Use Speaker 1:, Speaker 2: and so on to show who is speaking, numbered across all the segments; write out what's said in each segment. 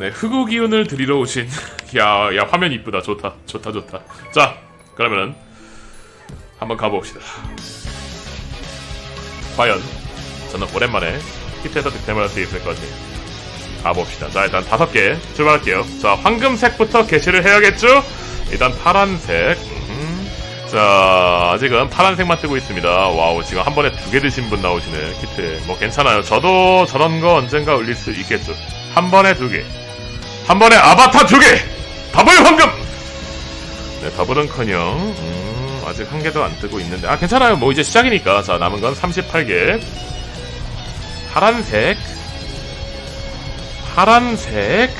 Speaker 1: 네, 흑우 기운을 드리러 오신 야, 야 화면 이쁘다. 좋다. 좋다. 좋다. 자, 그러면은 한번 가봅시다. 과연 저는 오랜만에 히트에서 득템을 할 수 있을 것이 가봅시다. 자, 일단 다섯 개 출발할게요. 자, 황금색부터 개시를 해야겠죠? 일단 파란색. 음. 자, 아직은 파란색만 뜨고 있습니다. 와우, 지금 한 번에 두 개 드신 분 나오시네. 키트. 뭐 괜찮아요. 저도 저런 거 언젠가 올릴 수 있겠죠. 한 번에 두 개. 한 번에 아바타 두 개! 더블 황금! 네, 더블은 커녕. 음, 아직 한 개도 안 뜨고 있는데. 아, 괜찮아요. 뭐 이제 시작이니까. 자, 남은 건 38개. 파란색. 파란색.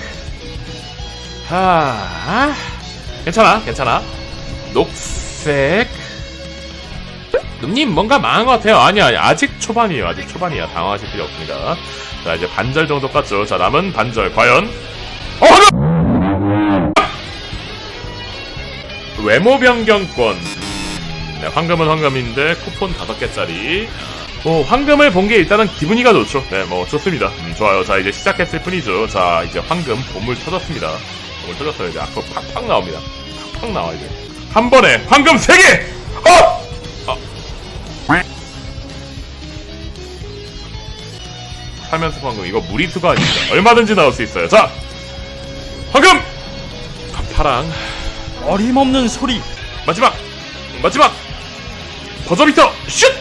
Speaker 1: 하. 괜찮아, 괜찮아. 녹색. 놈님 뭔가 망한 것 같아요. 아니야, 아니, 아직 초반이에요. 아직 초반이야. 당황하실 필요 없습니다. 자, 이제 반절 정도 깠죠. 자, 남은 반절. 과연? 어, 황금! 외모 변경권. 네, 황금은 황금인데 쿠폰 5개짜리. 뭐 황금을 본 게 일단은 기분이가 좋죠. 네, 뭐 좋습니다. 음, 좋아요. 자, 이제 시작했을 뿐이죠. 자, 이제 황금 보물 터졌습니다. 보물 터졌어요. 이제 앞으로 팍팍 나옵니다. 팍팍 나와 이제. 한 번에 황금 3개! 어! 어. 살면서 황금 이거 무리수가 아닙니다. 얼마든지 나올 수 있어요. 자, 황금! 아, 파랑
Speaker 2: 어림없는 소리
Speaker 1: 마지막 마지막 버저비터 슛!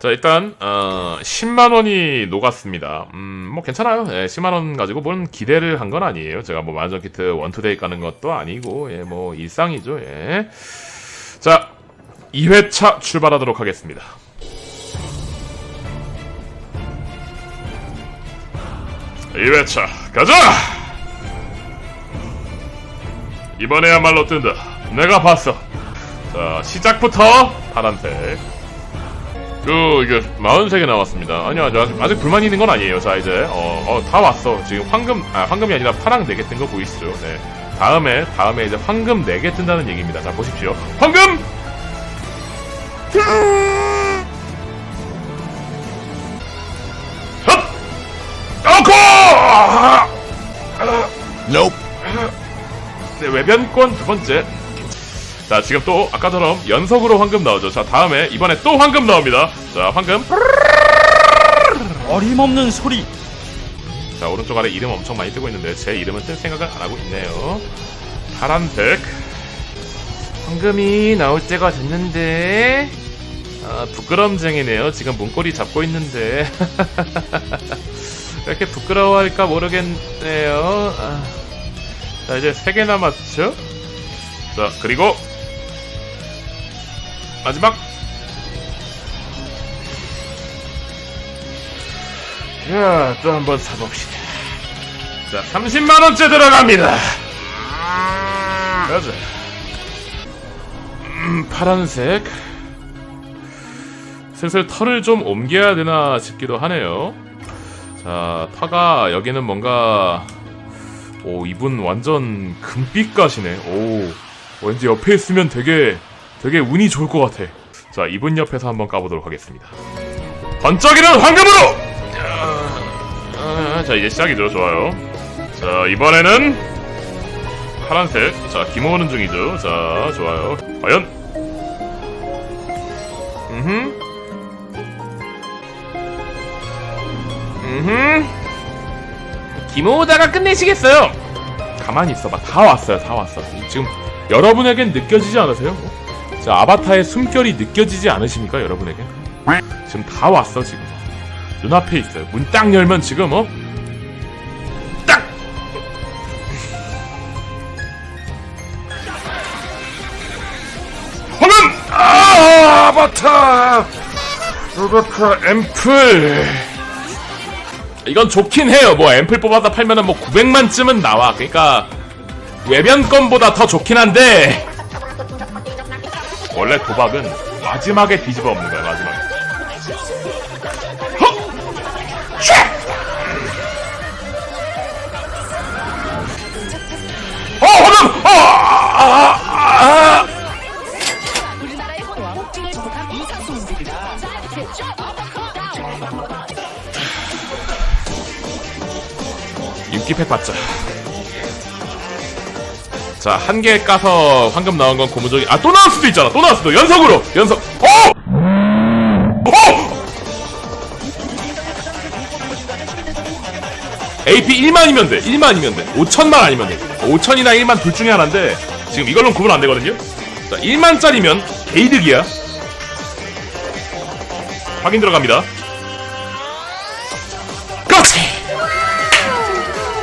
Speaker 1: 자 일단 어, 10만 원이 녹았습니다. 음, 뭐 괜찮아요. 예, 10만 원 가지고 뭔 기대를 한 건 아니에요. 제가 뭐 만원 키트 원투데이 까는 것도 아니고 예, 뭐 일상이죠. 예. 자 2회차 출발하도록 하겠습니다. 이회차 가자! 이번에야말로 뜬다. 내가 봤어. 자, 시작부터 파란색. 그, 이게 43개 나왔습니다. 아니요, 아직, 아직 불만 있는 건 아니에요. 자, 이제, 어, 어, 다 왔어. 지금 황금, 아, 황금이 아니라 파랑 4개 뜬 거 보이시죠? 네. 다음에, 다음에 이제 황금 4개 뜬다는 얘기입니다. 자, 보십시오. 황금! 네, 외변권 두 번째. 자, 지금 또 아까처럼 연속으로 황금 나오죠. 자, 다음에 이번에 또 황금 나옵니다. 자, 황금.
Speaker 2: 어림없는 소리
Speaker 1: 자, 오른쪽 아래 이름 엄청 많이 뜨고 있는데 제 이름은 뜰 생각을 안 하고 있네요. 파란색. 황금이 나올 때가 됐는데. 아, 부끄럼쟁이네요. 지금 문고리 잡고 있는데. 왜 이렇게 부끄러워할까 모르겠네요. 아. 자, 이제 세개 남았죠? 자, 그리고 마지막. 자, 또 한번 사봅시다. 자, 30만원째 들어갑니다. 가자. 음, 파란색. 슬슬 털을 좀 옮겨야 되나 싶기도 하네요. 자, 터가 여기는 뭔가 오 이분 완전 금빛 가시네. 오 왠지 옆에 있으면 되게 되게 운이 좋을 것 같아. 자 이분 옆에서 한번 까보도록 하겠습니다. 번쩍이는 황금으로. 아, 자 이제 시작이죠. 좋아요. 자 이번에는 파란색. 자 기모으는 중이죠. 자 좋아요. 과연. 음. 음. 기 모으다가 끝내시겠어요? 가만히 있어봐. 다 왔어요. 다 왔어. 지금 여러분에겐 느껴지지 않으세요? 자, 아바타의 숨결이 느껴지지 않으십니까? 여러분에게? 지금 다 왔어, 지금. 눈앞에 있어요. 문 딱 열면 지금, 어? 딱! 황금! 아, 아바타! 아바타 앰플! 이건 좋긴 해요. 뭐 앰플 뽑아서 팔면은 뭐 900만쯤은 나와. 그러니까 외변권보다 더 좋긴 한데 원래 도박은 마지막에 뒤집어 엎는 거야. 마지막 도끼팩 받자. 자, 한 개 까서 황금 나온 건 고무적이, 아, 또 나올 수도 있잖아. 또 나올 수도. 연속으로! 연속. 어! 어! AP 1만이면 돼. 1만이면 돼. 5천만 아니면 돼. 5천이나 1만 둘 중에 하나인데, 지금 이걸로는 구분 안 되거든요? 자, 1만짜리면 개이득이야. 확인 들어갑니다.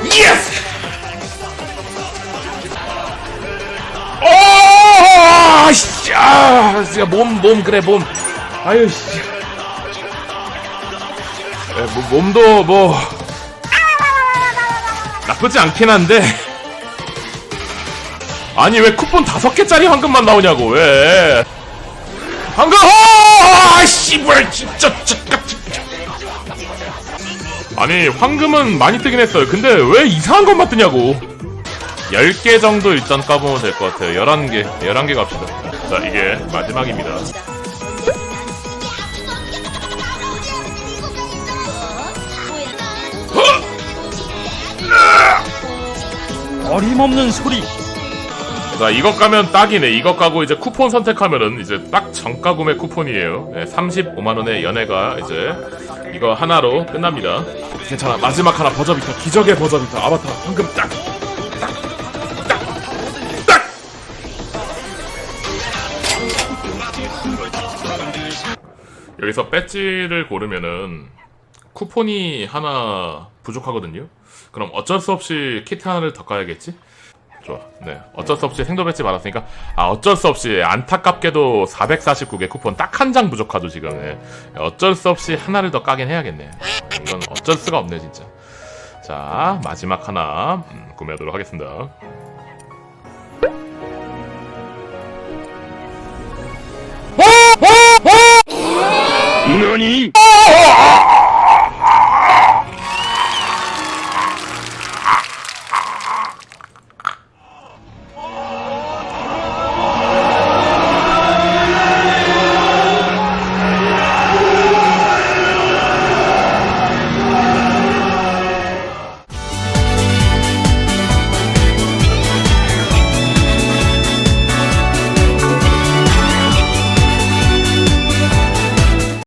Speaker 1: 예스! 오! 씨! 아, 진짜 몸, 몸, 그래, 몸. 아유, 씨. 에, 뭐, 몸도 뭐. 나쁘지 않긴 한데. 아니, 왜 쿠폰 다섯 개짜리 황금만 나오냐고, 왜. 황금, 어! 뭘, 진짜, 진짜, 진짜. 아니, 황금은 많이 뜨긴 했어요. 근데 왜 이상한 것만 뜨냐고. 10개 정도 일단 까보면 될 것 같아요. 11개, 11개 갑시다. 자, 이게 마지막입니다.
Speaker 2: 어림없는 소리
Speaker 1: 자, 이거 까면 딱이네. 이거 까고 이제 쿠폰 선택하면은 이제 딱 정가 구매 쿠폰이에요. 네, 35만원의 연애가 이제 이거 하나로 끝납니다. 괜찮아. 마지막 하나 버저비터. 기적의 버저비터. 아바타. 황금 딱! 여기서 배지를 고르면은 쿠폰이 하나 부족하거든요. 그럼 어쩔 수 없이 키트 하나를 더 까야겠지? 좋아. 네. 어쩔 수 없이 생도 배지 받았으니까 아 어쩔 수 없이 안타깝게도 449개 쿠폰 딱 한 장 부족하죠 지금. 네. 어쩔 수 없이 하나를 더 까긴 해야겠네. 어쩔 수가 없네 진짜. 자 마지막 하나 음, 구매하도록 하겠습니다.
Speaker 2: 너니